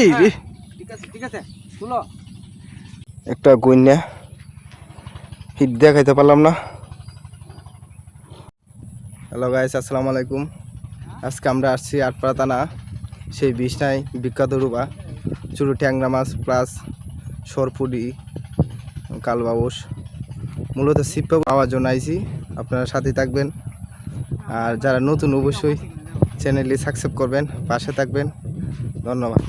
এই রে। একটা গইন্যা। হিট দিয়ে খাইতে পারলাম না। হ্যালো গাইস আসসালামু আলাইকুম। আজকে আমরা আসছি আটপাড়া থানা সেই বিছনায় বিখ্যাত রূপা। চুরু ট্যাংরা মাছ প্লাস সরপুরি কালবাউস। মূলত সিপ্পা পাওয়ার জন্য আইছি। আপনারা সাথে থাকবেন। আর যারা নতুন অবশ্যই চ্যানেলটি সাবস্ক্রাইব করবেন পাশে থাকবেন। ধন্যবাদ।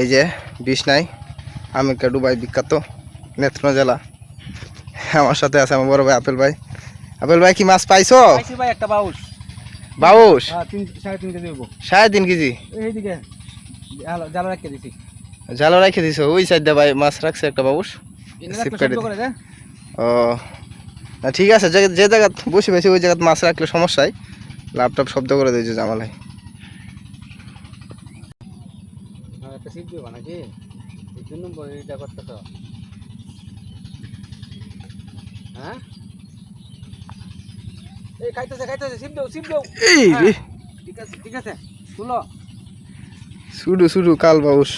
এই যে বিছনায় আমেরিকা ডুবাই বিখ্যাত নেত্রকোনা জেলা। আমার সাথে আছে আমার বড় ভাই আপেল ভাই। আপেল ভাই কি মাছ পাইছো? ভাই একটা বাউস বাউস হ্যাঁ সাড়ে তিন কেজি এইদিকে জাল রাখতে দিছি। জালো রেখে দিছো? ওই সাইড ভাই মাছ রাখছে একটা বাউস ও না ঠিক আছে যে যে জায়গা বসে বসে ওই জায়গায় মাছ রাখলে সমস্যায় ল্যাপটপ শব্দ করে দিয়েছে জামালাই হ্যাঁ একটা সিপ দিবা নাকি? এই জন্য এটা করতেছ হ্যাঁ? এই খাইতেছে খাইতেছে সিম দাও সিম দাও। এই রে। ঠিক আছে ঠিক আছে তুলো। কাল বাউস।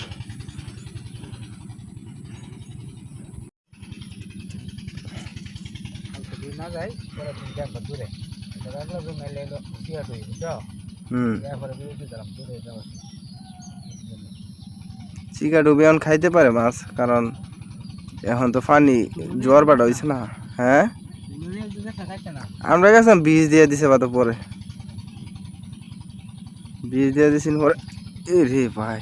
না যাই দূরে চিকা ডুবে এখন খাইতে পারে মাছ, কারণ এখন তো পানি জ্বর বাটা হয়েছে না। হ্যাঁ? আমরা গেছিলাম বীজ দিয়ে দিছে বা তো পরে বীজ দিয়ে দিছিল পরে। এ রে ভাই।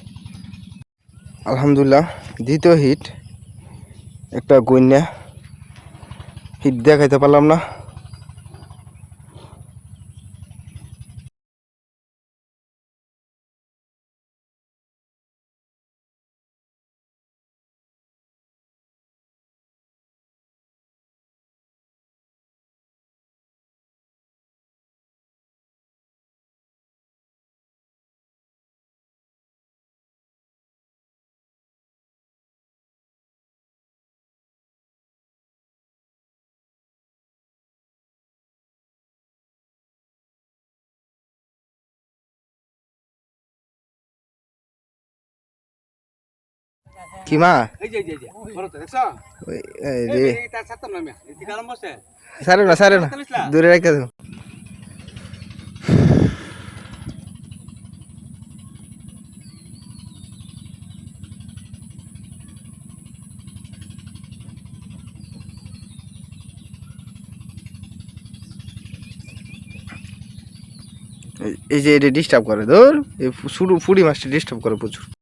আলহামদুলিল্লাহ, দ্বিতীয় হিট, একটা গন্যা হিট দিয়ে খাইতে পারলাম না। গরম বসে। সারে না সারে না। দূরে রেখে দাও। এই- যে এটা ডিস্টার্ব করে ধর। এই ফুড়ি মাছটা ডিস্টার্ব করে প্রচুর।